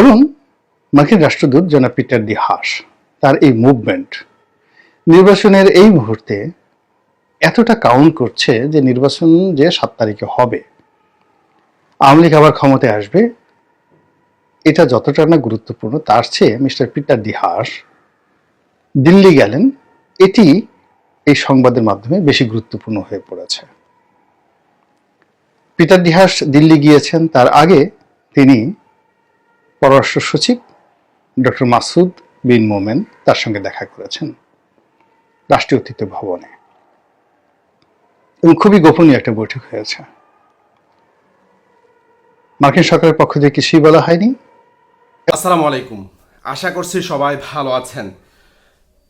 এবং মার্কিন রাষ্ট্রদূত জনাব পিটার ডি হাস তার এই মুভমেন্ট নির্বাচনের এই মুহূর্তে এতটা কাউন্ট করছে যে নির্বাচন যে সাত তারিখে হবে। আওয়ামী লীগ আবার ক্ষমতায় আসবে। এটা যতটা না গুরুত্বপূর্ণ, তার চেয়ে mister Peter de Haas Delhi গেলেন। এটি এই সংবাদের মাধ্যমে বেশি গুরুত্বপূর্ণ হয়ে পড়েছে। পিটার ডিহাস দিল্লি গিয়েছেন, তার আগে তিনি পররাষ্ট্র সচিব ডক্টর মাসুদ বিন মোমেন তার সঙ্গে দেখা করেছেন রাষ্ট্রীয় অতিথি ভবনে। এবং খুবই গোপনীয় একটা বৈঠক হয়েছে। মার্কিন সরকারের পক্ষ থেকে কিছুই বলা হয়নি। আসসালামু আলাইকুম। আশা করছি সবাই ভালো আছেন।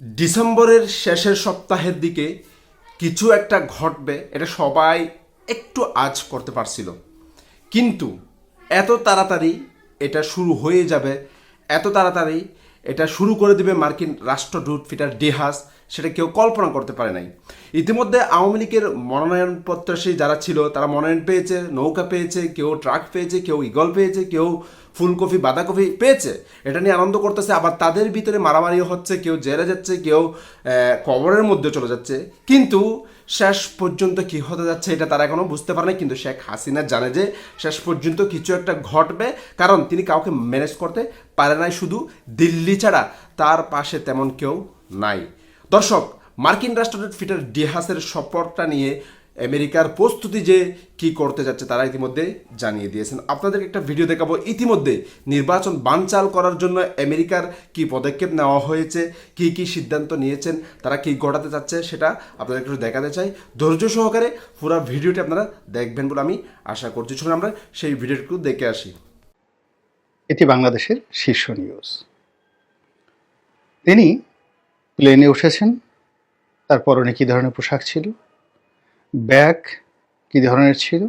ডিসেম্বরের শেষের সপ্তাহের দিকে কিছু একটা ঘটবে, এটা সবাই একটু আজ করতে পারছিল। কিন্তু এত তাড়াতাড়ি এটা শুরু হয়ে যাবে, এত তাড়াতাড়ি এটা শুরু করে দেবে মার্কিন রাষ্ট্রদূত পিটার ডিহাস, সেটা কেউ কল্পনা করতে পারে নাই। ইতিমধ্যে আওয়ামী লীগের মনোনয়ন যারা ছিল, তারা মনোনয়ন পেয়েছে, নৌকা পেয়েছে, কেউ ট্রাক পেয়েছে, কেউ ইগল পেয়েছে, কেউ ফুলকপি, বাঁধাকপি পেয়েছে। এটা নিয়ে আনন্দ করতেছে। আবার তাদের ভিতরে মারামারিও হচ্ছে, কেউ জেলে যাচ্ছে, কেউ কবরের মধ্যে চলে যাচ্ছে। কিন্তু শেষ পর্যন্ত কি হতে যাচ্ছে এটা তারা এখনও বুঝতে পারে কিন্তু শেখ হাসিনা জানে যে শেষ পর্যন্ত কিছু একটা ঘটবে। কারণ তিনি কাউকে ম্যানেজ করতে পারে নাই শুধু দিল্লি ছাড়া। তার পাশে তেমন কেউ নাই। দর্শক, মার্কিন রাষ্ট্রদূত ফিটার ডিহাসের সফরটা নিয়ে আমেরিকার প্রস্তুতি যে কি করতে যাচ্ছে তারা ইতিমধ্যে জানিয়ে দিয়েছেন। আপনাদের একটা ভিডিও দেখাবো। ইতিমধ্যে নির্বাচন বানচাল করার জন্য আমেরিকার কি পদক্ষেপ নেওয়া হয়েছে, কি কি সিদ্ধান্ত নিয়েছেন, তারা কি ঘটাতে চাচ্ছে সেটা আপনাদের একটু দেখাতে চাই। ধৈর্য সহকারে পুরো ভিডিওটি আপনারা দেখবেন বলে আমি আশা করছি। শুনে আমরা সেই ভিডিওটি একটু দেখে আসি। এটি বাংলাদেশের শীর্ষ নিউজ তিনি প্লেনে উঠেছেন তার পরনে কী ধরনের পোশাক ছিল? ব্যাগ কী ধরনের ছিল?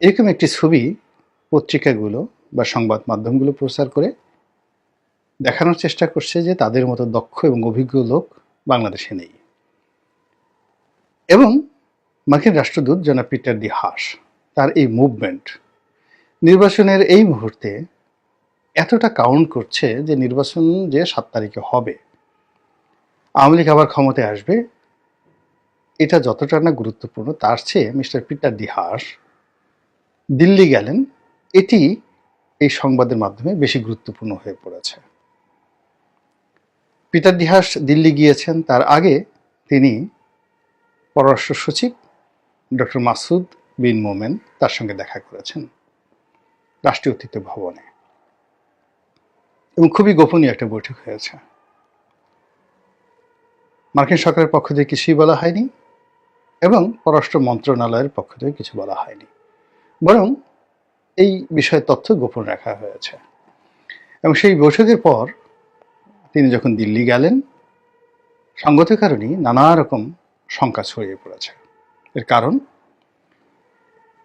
এরকম একটি ছবি পত্রিকাগুলো বা সংবাদ মাধ্যমগুলো প্রচার করে দেখানোর চেষ্টা করছে যে তাদের মতো দক্ষ এবং অভিজ্ঞ লোক বাংলাদেশে নেই। এবং মার্কিন রাষ্ট্রদূত জনাব পিটার ডি হাস তার এই মুভমেন্ট নির্বাচনের এই মুহূর্তে এতটা কাউন্ট করছে যে নির্বাচন যে সাত তারিখে হবে, আওয়ামী লীগ আবার ক্ষমতায় আসবে এটা যতটা না গুরুত্বপূর্ণ, তার চেয়ে মিস্টার পিটার ডিহাস দিল্লি গেলেন, এটি এই সংবাদের মাধ্যমে বেশি গুরুত্বপূর্ণ হয়ে পড়েছে। পিটার ডিহাস দিল্লি গিয়েছেন, তার আগে তিনি পররাষ্ট্র সচিব ডক্টর মাসুদ বিন মোমেন তার সঙ্গে দেখা করেছেন রাষ্ট্রীয় অতিথি ভবনে। এবং খুবই গোপনীয় একটা বৈঠক হয়েছে। মার্কিন সরকারের পক্ষ থেকে কিছুই বলা হয়নি। এবং পররাষ্ট্র মন্ত্রণালয়ের পক্ষ থেকে কিছু বলা হয়নি। বরং এই বিষয়ে তথ্য গোপন রাখা হয়েছে। এবং সেই বৈঠকের পর তিনি যখন দিল্লি গেলেন সঙ্গত কারণেই নানা রকম শঙ্কা ছড়িয়ে পড়েছে। এর কারণ?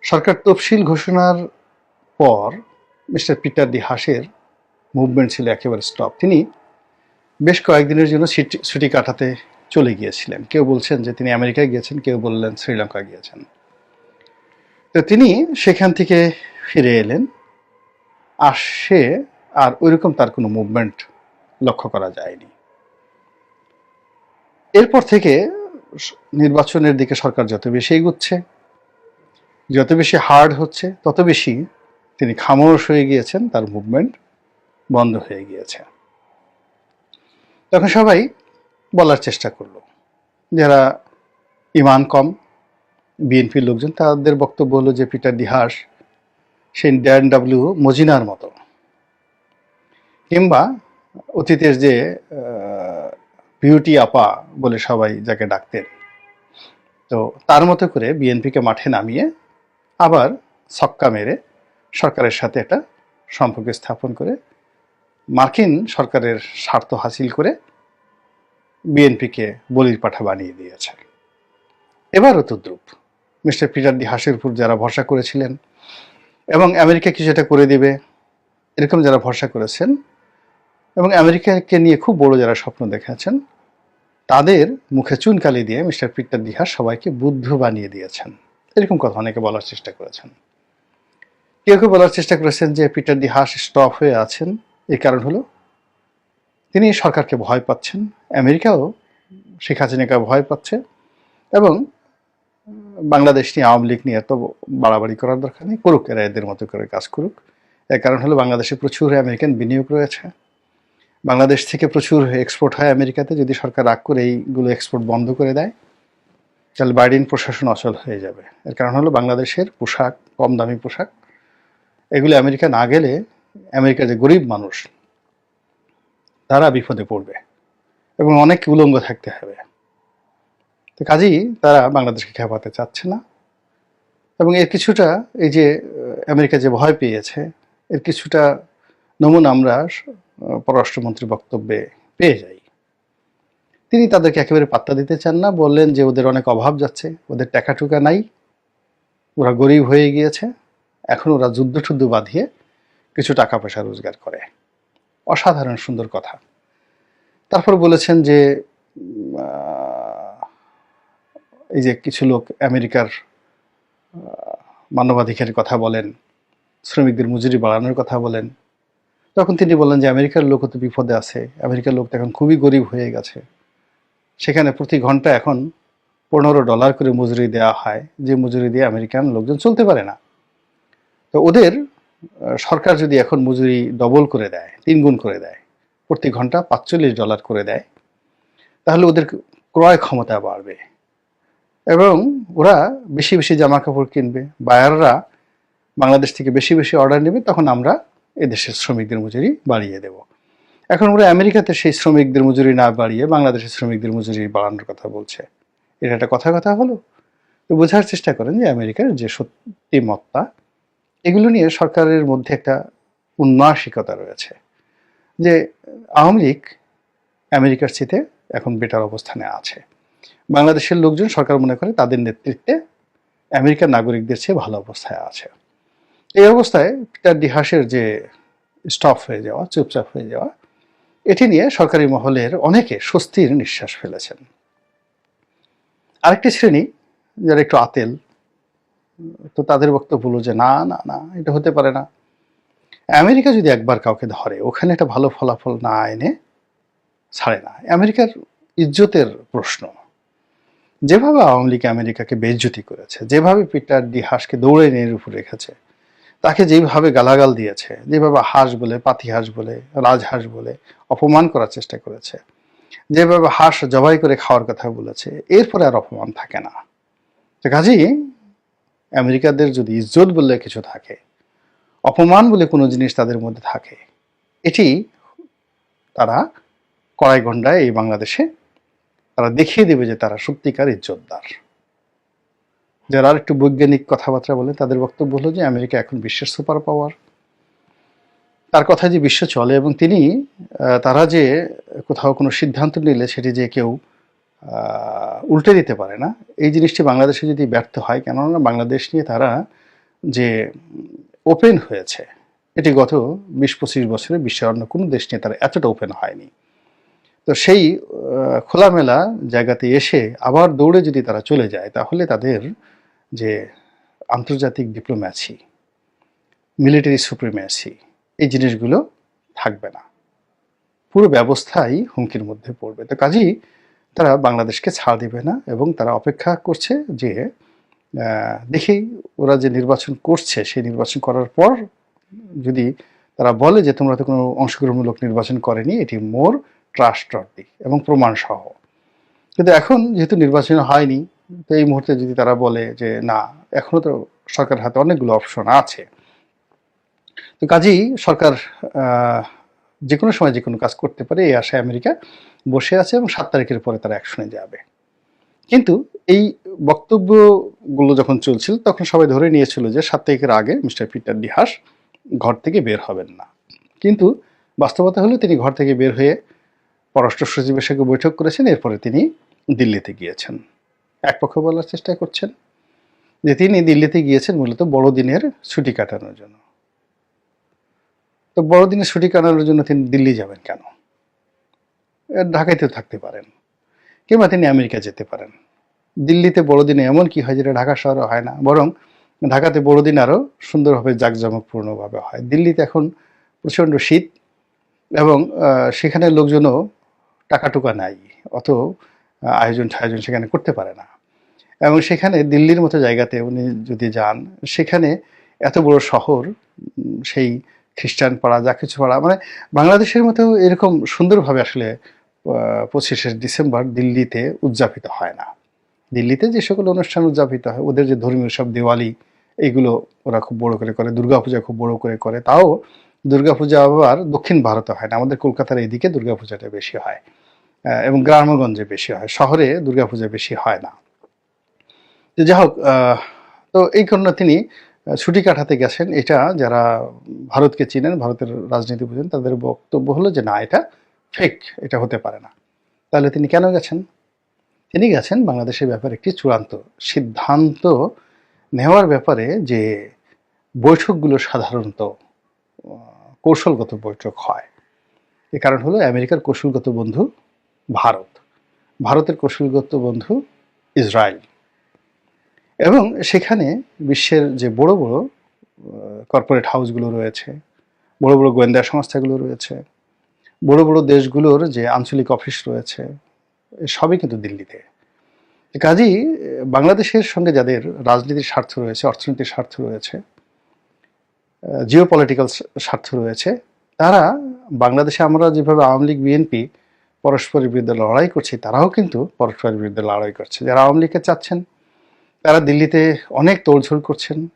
সরকার তফসিল ঘোষণার পর মিস্টার পিটার দি হাসের মুভমেন্ট ছিল একেবারে স্টপ। তিনি বেশ কয়েকদিনের জন্য ছুটি ছুটি কাটাতে চলে গিয়েছিলেন। কেউ বলছেন যে তিনি আমেরিকায় গিয়েছেন, কেউ বললেন শ্রীলঙ্কা গিয়েছেন। তো তিনি সেখান থেকে ফিরে এলেন আসে আর ওইরকম তার কোনো মুভমেন্ট লক্ষ্য করা যায়নি। এরপর থেকে নির্বাচনের দিকে সরকার যত বেশি এগুচ্ছে, যত বেশি হার্ড হচ্ছে, তত বেশি তিনি খামোশ হয়ে গিয়েছেন, তার মুভমেন্ট বন্ধ হয়ে গিয়েছে। তখন সবাই বলার চেষ্টা করল। যারা ইমান কম, বিএনপির লোকজন, তাদের বক্তব্য হলো যে পিটার ডিহাস সেই ড্যান ডাব্লিউ মজিনার মতো। কিংবা অতীতের যে বিউটি আপা বলে সবাই যাকে ডাকতেন। তো তার মতো করে বিএনপিকে মাঠে নামিয়ে আবার ছক্কা মেরে সরকারের সাথে একটা সম্পর্ক স্থাপন করে মার্কিন সরকারের স্বার্থ হাসিল করে বিএনপিকে বলির পাঠা বানিয়ে দিয়েছে এবারও তদ্রুপ মিস্টার পিটার ডি হাসের উপর যারা ভরসা করেছিলেন এবং আমেরিকা কিছু একটা করে দিবে, এরকম যারা ভরসা করেছেন এবং আমেরিকাকে নিয়ে খুব বড় যারা স্বপ্ন দেখেছেন তাদের মুখে চুনকালি দিয়ে মিস্টার পিটার ডিহাস সবাইকে বুদ্ধ বানিয়ে দিয়েছেন। এরকম কথা অনেকে বলার চেষ্টা করেছেন। কেউ কেউ বলার চেষ্টা করেছেন যে পিটার দি হাস স্টপ হয়ে আছেন, এর কারণ হলো তিনি সরকারকে ভয় পাচ্ছেন, আমেরিকাও শেখ হাসিনাকে ভয় পাচ্ছে এবং বাংলাদেশ নিয়ে আওয়ামী লীগ নিয়ে এত বাড়াবাড়ি করার দরকার নেই, করুক এরা এদের মতো করে কাজ করুক। এর কারণ হলো বাংলাদেশে প্রচুর আমেরিকান বিনিয়োগ রয়েছে। বাংলাদেশ থেকে প্রচুর এক্সপোর্ট হয় আমেরিকাতে, যদি সরকার রাগ করে এইগুলো এক্সপোর্ট বন্ধ করে দেয়, তাহলে বাইডেন প্রশাসন অচল হয়ে যাবে। এর কারণ হলো বাংলাদেশের পোশাক, কম দামি পোশাক, এগুলো আমেরিকা না গেলে আমেরিকার যে গরিব মানুষ তারা বিপদে পড়বে এবং অনেক উলঙ্গ থাকতে হবে। তো কাজেই তারা বাংলাদেশকে খেপাতে চাচ্ছে না এবং এর কিছুটা এই যে আমেরিকা যে ভয় পেয়েছে, এর কিছুটা নমুনা আমরা পররাষ্ট্রমন্ত্রীর বক্তব্যে পেয়ে যাই। তিনি তাদেরকে একেবারে পাত্তা দিতে চান না, বললেন যে ওদের অনেক অভাব যাচ্ছে, ওদের টাকা টুকা নাই, ওরা গরিব হয়ে গিয়েছে, এখন ওরা যুদ্ধ টুদ্ধ বাঁধিয়ে কিছু টাকা পয়সা রোজগার করে। অসাধারণ সুন্দর কথা। তারপর বলেছেন যে এই যে কিছু লোক আমেরিকার মানবাধিকারের কথা বলেন, শ্রমিকদের মজুরি বাড়ানোর কথা বলেন। তখন তিনি বললেন যে, আমেরিকার লোক তো বিপদে আছে, আমেরিকার লোক তো এখন খুবই গরিব হয়ে গেছে। সেখানে প্রতি ঘণ্টা এখন পনেরো ডলার করে মজুরি দেওয়া হয়। যে মজুরি দিয়ে আমেরিকান লোকজন চলতে পারে না। তো ওদের সরকার যদি এখন মজুরি ডবল করে দেয় তিন গুণ করে দেয়, প্রতি ঘণ্টা পাঁচচল্লিশ ডলার করে দেয়, তাহলে ওদের ক্রয় ক্ষমতা বাড়বে। এবং ওরা বেশি বেশি জামা কাপড় কিনবে, বায়াররা বাংলাদেশ থেকে বেশি বেশি অর্ডার নেবে, তখন আমরা এদেশের শ্রমিকদের মজুরি বাড়িয়ে দেব। এখন ওরা আমেরিকাতে সেই শ্রমিকদের মজুরি না বাড়িয়ে বাংলাদেশের শ্রমিকদের মজুরি বাড়ানোর কথা বলছে। এটা একটা কথা কথা হলো। তো বোঝার চেষ্টা করেন যে আমেরিকার যে সত্যি মত্তা এগুলো নিয়ে সরকারের মধ্যে একটা উন্মাসিকতা রয়েছে যে আওয়ামী লীগ আমেরিকার চেয়ে এখন বেটার অবস্থানে আছে। বাংলাদেশের লোকজন সরকার মনে করে তাদের নেতৃত্বে আমেরিকার নাগরিকদের চেয়ে ভালো অবস্থায় আছে। এই অবস্থায় পিটার ডিহাসের যে স্টপ হয়ে যাওয়া, চুপচাপ হয়ে যাওয়া, এটি নিয়ে সরকারি মহলের অনেকে স্বস্তির নিঃশ্বাস ফেলেছেন। আরেকটি শ্রেণি যারা একটু আতেল তো তাদের বক্তব্য হলো যে, না না না, এটা হতে পারে না। আমেরিকা যদি একবার কাউকে ধরে, ওখানে একটা ভালো ফলাফল না এনে ছাড়ে না। আমেরিকার ইজ্জতের প্রশ্ন। যেভাবে আওয়ামী লীগ আমেরিকাকে বেজ্জতি করেছে, যেভাবে পিটার ডি হাসকে দৌড়ে নিয়ে উপর রেখেছে, তাকে যেভাবে গালাগাল দিয়েছে, যেভাবে হাঁস বলে, পাতি হাঁস বলে রাজহাঁস বলে অপমান করার চেষ্টা করেছে, যেভাবে হাঁস জবাই করে খাওয়ার কথা বলেছে, এরপরে আর অপমান থাকে না। তো কাজেই আমেরিকাদের যদি ইজ্জত বললে কিছু থাকে, অপমান বলে কোনো জিনিস তাদের মধ্যে থাকে, এটি তারা কড়াই গন্ডায় এই বাংলাদেশে তারা দেখিয়ে দেবে যে তারা সত্যিকার ইজ্জতদার। যারা আর একটু বৈজ্ঞানিক কথাবার্তা বলে, তাদের বক্তব্য হলো যে আমেরিকা এখন বিশ্বের সুপার পাওয়ার। তার কথা যে বিশ্ব চলে এবং তিনি তারা যে কোথাও কোনো সিদ্ধান্ত নিলে সেটি যে কেউ উল্টে দিতে পারে না। এই জিনিসটি বাংলাদেশে যদি ব্যর্থ হয়, কেননা বাংলাদেশ নিয়ে তারা যে ওপেন হয়েছে, এটি গত বিশ পঁচিশ বছরে বিশ্বের অন্য কোনো দেশ নিয়ে তারা এতটা ওপেন হয়নি। তো সেই খোলামেলা জায়গাতে এসে আবার দৌড়ে যদি তারা চলে যায়, তাহলে তাদের যে আন্তর্জাতিক ডিপ্লোম্যাসি, মিলিটারি সুপ্রিমেসি এই জিনিসগুলো থাকবে না। পুরো ব্যবস্থাই হুমকির মধ্যে পড়বে। তো কাজেই তারা বাংলাদেশকে ছাড় দিবে না এবং তারা অপেক্ষা করছে যে আহ, দেখি ওরা যে নির্বাচন করছে সেই নির্বাচন করার পর যদি তারা বলে যে তোমরা তো কোনো অংশগ্রহণমূলক নির্বাচন করেনি এটি মোর ট্রাস্ট এবং প্রমাণ সহ কিন্তু এখন যেহেতু নির্বাচন হয়নি তো এই মুহূর্তে যদি তারা বলে যে না এখনও তো সরকারের হাতে অনেকগুলো অপশন আছে। তো কাজেই সরকার যে কোনো সময় যে কোনো কাজ করতে পারে, এই আশায় আমেরিকা বসে আছে এবং সাত তারিখের পরে তারা অ্যাকশনে যাবে। কিন্তু এই বক্তব্যগুলো যখন চলছিল, তখন সবাই ধরে নিয়েছিল যে সাত তারিখের আগে মিস্টার পিটার ডিহাস ঘর থেকে বের হবেন না। কিন্তু বাস্তবতা হলো তিনি ঘর থেকে বের হয়ে পররাষ্ট্র সচিবের সঙ্গে বৈঠক করেছেন, এরপরে তিনি দিল্লিতে গিয়েছেন। এক পক্ষ বলার চেষ্টা করছেন যে তিনি দিল্লিতে গিয়েছেন মূলত বড়দিনের ছুটি কাটানোর জন্য। তো বড়দিনের ছুটি কাটানোর জন্য তিনি দিল্লি যাবেন কেন? এ, ঢাকাতেও থাকতে পারেন কিংবা তিনি আমেরিকা যেতে পারেন। দিল্লিতে বড়দিনে এমন কি হয় যেটা ঢাকা শহরে হয় না বরং ঢাকাতে বড়দিন আরও সুন্দরভাবে জাঁকজমকপূর্ণভাবে হয়। দিল্লিতে এখন প্রচণ্ড শীত এবং সেখানে লোকজনও টাকা টুকা নাই অত আয়োজন ঠায়োজন সেখানে করতে পারে না। এবং সেখানে দিল্লির মতো জায়গাতে উনি যদি যান সেখানে এত বড় শহর সেই খ্রিস্টান পাড়া, যা কিছু পাড়া মানে বাংলাদেশের মতো এরকম সুন্দরভাবে আসলে পঁচিশে ডিসেম্বর দিল্লিতে উদযাপিত হয় না। দিল্লিতে যে সকল অনুষ্ঠান উদযাপিত হয়, ওদের যে ধর্মীয় সব দিওয়ালি এইগুলো ওরা খুব বড় করে করে, দুর্গাপূজা খুব বড় করে করে, তাও দুর্গাপূজা আবার দক্ষিণ ভারতে হয় না, আমাদের কলকাতার এইদিকে দুর্গাপূজাটা বেশি হয় এবং গ্রামগঞ্জে বেশি হয়, শহরে দুর্গাপূজা বেশি হয় না। তো যাই হোক তো এই কারণে তিনি ছুটি কাটাতে গেছেন। এটা যারা ভারতকে চিনেন, ভারতের রাজনীতি বুঝেন, তাদের বক্তব্য হলো যে, না, এটা ফেক এটা হতে পারে না। তাহলে তিনি কেন গেছেন? তিনি গেছেন বাংলাদেশের ব্যাপারে একটি চূড়ান্ত সিদ্ধান্ত নেওয়ার ব্যাপারে যে, বৈঠকগুলো সাধারণত কৌশলগত বৈঠক হয়। এ কারণ হলো আমেরিকার কৌশলগত বন্ধু ভারত। ভারতের কৌশলগত বন্ধু ইসরায়েল। এবং সেখানে বিশ্বের যে বড় বড় কর্পোরেট হাউসগুলো রয়েছে, বড় বড় গোয়েন্দা সংস্থাগুলো রয়েছে, বড় বড় দেশগুলোর যে আঞ্চলিক অফিস রয়েছে সবই কিন্তু দিল্লিতে। কাজেই বাংলাদেশের সঙ্গে যাদের রাজনীতির স্বার্থ রয়েছে, অর্থনীতির স্বার্থ রয়েছে জিও পলিটিক্যাল স্বার্থ রয়েছে, তারা বাংলাদেশে আমরা যেভাবে আওয়ামী লীগ বিএনপি পরস্পরের বিরুদ্ধে লড়াই করছি, তারাও কিন্তু পরস্পরের বিরুদ্ধে লড়াই করছে। যারা আওয়ামী লীগকে চাচ্ছেন তারা দিল্লিতে অনেক তোড়ঝোড় করছেন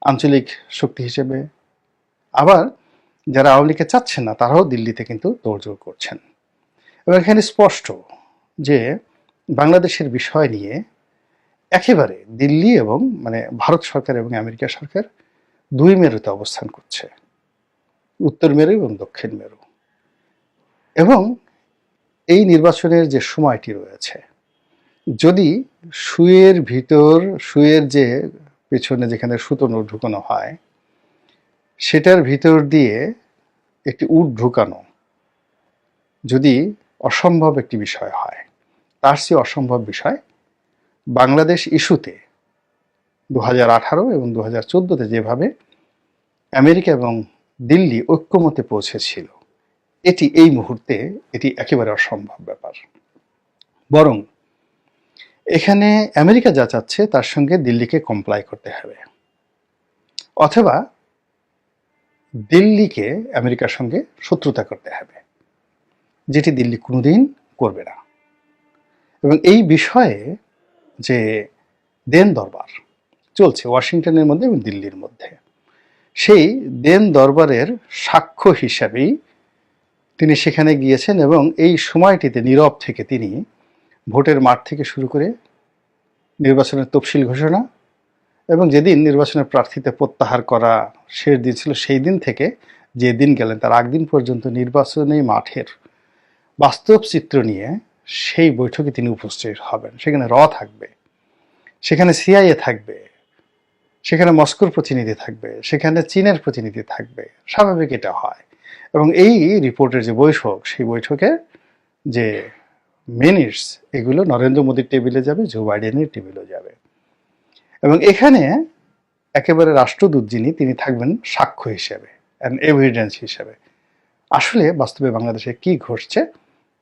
আঞ্চলিক শক্তি হিসেবে। আবার যারা আওয়ামী লীগকে চাচ্ছেন না, তারাও দিল্লিতে কিন্তু তোড়জোড় করছেন। এবং এখানে স্পষ্ট যে বাংলাদেশের বিষয় নিয়ে একেবারে দিল্লি এবং মানে ভারত সরকার এবং আমেরিকা সরকার দুই মেরুতে অবস্থান করছে। উত্তর মেরু এবং দক্ষিণ মেরু। এবং এই নির্বাচনের যে সময়টি রয়েছে যদি সুয়ের ভিতর সুয়ের যে পেছনে যেখানে সুতোনো ঢুকানো হয়, সেটার ভিতর দিয়ে একটি উট ঢুকানো যদি অসম্ভব একটি বিষয় হয়, তার চেয়ে অসম্ভব বিষয় বাংলাদেশ ইস্যুতে দু হাজার আঠারো এবং দু হাজার চোদ্দোতে যেভাবে আমেরিকা এবং দিল্লি ঐক্যমতে পৌঁছেছিল, এটি এই মুহূর্তে এটি একেবারে অসম্ভব ব্যাপার। বরং এখানে আমেরিকা যা চাচ্ছে তার সঙ্গে দিল্লিকে কমপ্লাই করতে হবে। অথবা দিল্লিকে আমেরিকার সঙ্গে শত্রুতা করতে হবে, যেটি দিল্লি কোনোদিন করবে না। এবং এই বিষয়ে যে দেন দরবার চলছে ওয়াশিংটনের মধ্যে এবং দিল্লির মধ্যে, সেই দেন দরবারের সাক্ষ্য হিসাবেই তিনি সেখানে গিয়েছেন এবং এই সময়টিতে নীরব থেকে তিনি ভোটের মাঠ থেকে শুরু করে নির্বাচনের তফসিল ঘোষণা এবং যেদিন নির্বাচনের প্রার্থীতে প্রত্যাহার করা শেষ দিন ছিল, সেই দিন থেকে যে দিন গেলেন, তার আগদিন পর্যন্ত নির্বাচনী মাঠের বাস্তব চিত্র নিয়ে সেই বৈঠকে তিনি উপস্থিত হবেন। সেখানে র থাকবে, সেখানে সিআইএ থাকবে, সেখানে মস্কোর প্রতিনিধি থাকবে, সেখানে চীনের প্রতিনিধি থাকবে, স্বাভাবিক এটা হয়। এবং এই রিপোর্টের যে বৈঠক, সেই বৈঠকে যে মিনিটস এগুলো নরেন্দ্র মোদীর টেবিলে যাবে জো বাইডেনের টেবিলে যাবে। এবং এখানে একেবারে রাষ্ট্রদূত যিনি, তিনি থাকবেন সাক্ষ্য হিসেবে অ্যান্ড এভিডেন্স হিসেবে। আসলে বাস্তবে বাংলাদেশে কি ঘটছে,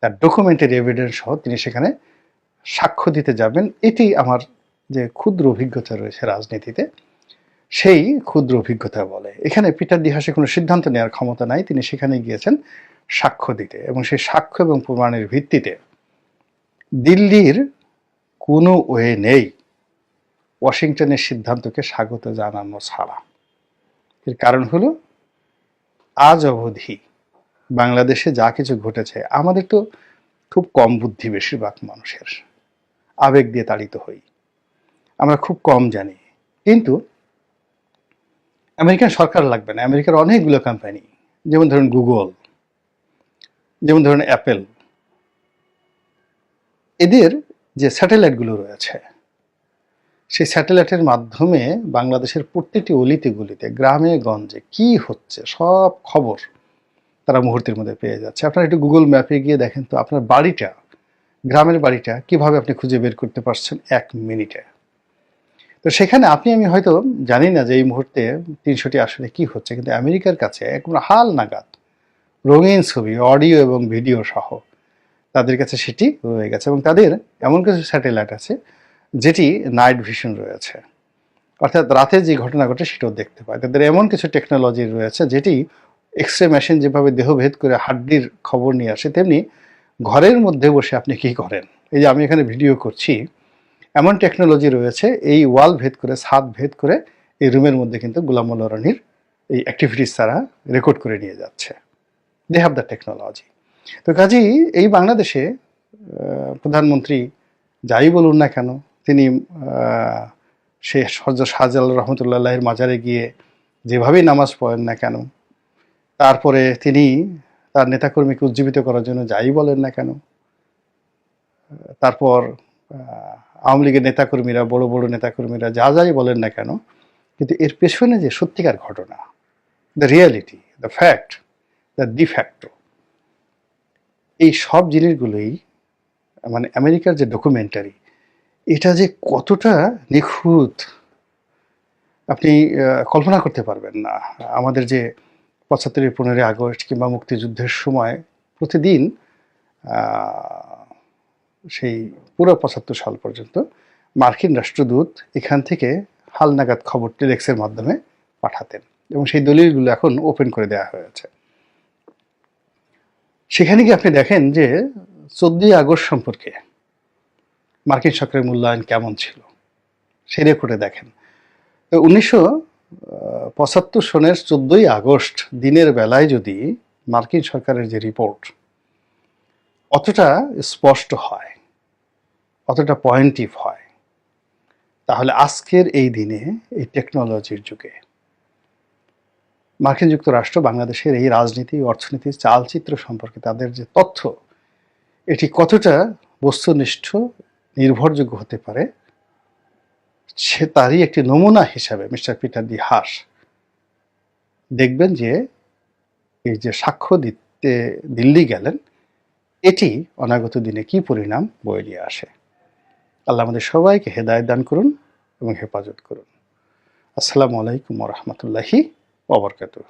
তার ডকুমেন্টের এভিডেন্স সহ তিনি সেখানে সাক্ষ্য দিতে যাবেন। এটি আমার যে ক্ষুদ্র অভিজ্ঞতা রয়েছে রাজনীতিতে, সেই ক্ষুদ্র অভিজ্ঞতা বলে। এখানে পিটার দিহাসে কোনো সিদ্ধান্ত নেওয়ার ক্ষমতা নাই, তিনি সেখানে গিয়েছেন সাক্ষ্য দিতে। এবং সেই সাক্ষ্য এবং প্রমাণের ভিত্তিতে দিল্লির কোনো ওয়ে নেই। ওয়াশিংটনের সিদ্ধান্তকে স্বাগত জানানো ছাড়া। এর কারণ হলো, আজ অবধি বাংলাদেশে যা কিছু ঘটেছে, আমাদের তো খুব কম বুদ্ধি বেশিরভাগ মানুষের। আবেগ দিয়ে তাড়িত হই। আমরা খুব কম জানি। কিন্তু আমেরিকান সরকার লাগবে না। আমেরিকার অনেকগুলো কোম্পানি যেমন ধরুন গুগল যেমন ধরুন অ্যাপেল এদের যে স্যাটেলাইটগুলো রয়েছে, সেই স্যাটেলাইটের মাধ্যমে বাংলাদেশের প্রত্যেকটি অলিতে গলিতে গ্রামে, গঞ্জে কি হচ্ছে, সব খবর তারা মুহূর্তের মধ্যে পেয়ে যাচ্ছে। আপনারা একটু গুগল ম্যাপে গিয়ে দেখেন তো, আপনার বাড়িটা, গ্রামের বাড়িটা কীভাবে আপনি খুঁজে বের করতে পারছেন এক মিনিটে? তো সেখানে আপনি, আমি হয়তো জানি না যে এই মুহূর্তে তিনশোটি আসলে কি হচ্ছে, কিন্তু আমেরিকার কাছে একদম হাল নাগাদ রঙিন ছবি, অডিও এবং ভিডিও সহ তাদের কাছে সেটি রয়ে গেছে এবং তাদের এমন কিছু স্যাটেলাইট আছে যেটি নাইট ভিশন রয়েছে। অর্থাৎ রাতে যে ঘটনা ঘটে সেটাও দেখতে পায়। তাদের এমন কিছু টেকনোলজি রয়েছে যেটি এক্স রে মেশিন যেভাবে দেহভেদ করে হাড্ডির খবর নিয়ে আসে, তেমনি ঘরের মধ্যে বসে আপনি কি করেন? এই যে আমি এখানে ভিডিও করছি, এমন টেকনোলজি রয়েছে এই ওয়াল ভেদ করে, ছাদ ভেদ করে এই রুমের মধ্যে কিন্তু গুলাম রানীর এই অ্যাক্টিভিটিস তারা রেকর্ড করে নিয়ে যাচ্ছে। দে হ্যাভ দ্য টেকনোলজি তো কাজেই এই বাংলাদেশে প্রধানমন্ত্রী যাই বলুন না কেন, তিনি সে সর্জ শাহজাল রহমতুল্লাহের মাজারে গিয়ে যেভাবেই নামাজ পড়েন না কেন, তারপরে তিনি তার নেতাকর্মীকে উজ্জীবিত করার জন্য যাই বলেন না কেন, তারপর আওয়ামী লীগের নেতাকর্মীরা, বড় বড় নেতাকর্মীরা যা যাই বলেন না কেন, কিন্তু এর পেছনে যে সত্যিকার ঘটনা the reality the fact the de facto এই সব জিনিসগুলোই মানে আমেরিকার যে ডকুমেন্টারি এটা যে কতটা নিখুঁত, আপনি কল্পনা করতে পারবেন না। আমাদের যে পঁচাত্তরের পনেরোই আগস্ট কিংবা মুক্তিযুদ্ধের সময় প্রতিদিন সেই পুরো পঁচাত্তর সাল পর্যন্ত মার্কিন রাষ্ট্রদূত এখান থেকে হালনাগাদ খবর টেলেক্সের মাধ্যমে পাঠাতেন। এবং সেই দলিলগুলো এখন ওপেন করে দেওয়া হয়েছে। সেখানে গিয়ে আপনি দেখেন যে চোদ্দই আগস্ট সম্পর্কে মার্কিন সরকারের মূল্যায়ন কেমন ছিল? সে রেকর্ডে দেখেন। উনিশশো পঁচাত্তর সনের চোদ্দই আগস্ট দিনের বেলায় যদি মার্কিন সরকারের যে রিপোর্ট অতটা স্পষ্ট হয়, অতটা পয়েন্টিভ হয়, তাহলে আজকের এই দিনে এই টেকনোলজির যুগে মার্কিন যুক্তরাষ্ট্র বাংলাদেশের এই রাজনীতি, অর্থনীতি, চালচিত্র সম্পর্কে তাদের যে তথ্য, এটি কতটা বস্তুনিষ্ঠ, নির্ভরযোগ্য হতে পারে, সে তারই একটি নমুনা হিসাবে মিস্টার পিটার ডি হাস দেখবেন যে এই যে সাক্ষ্য দিতে দিল্লি গেলেন, এটি অনাগত দিনে কি পরিণাম বয়ে নিয়ে আসে। আল্লাহ আমাদের সবাইকে হেদায়ত দান করুন এবং হেফাজত করুন। আসসালামু আলাইকুম রহমতুল্লাহি ওবরকাতুহ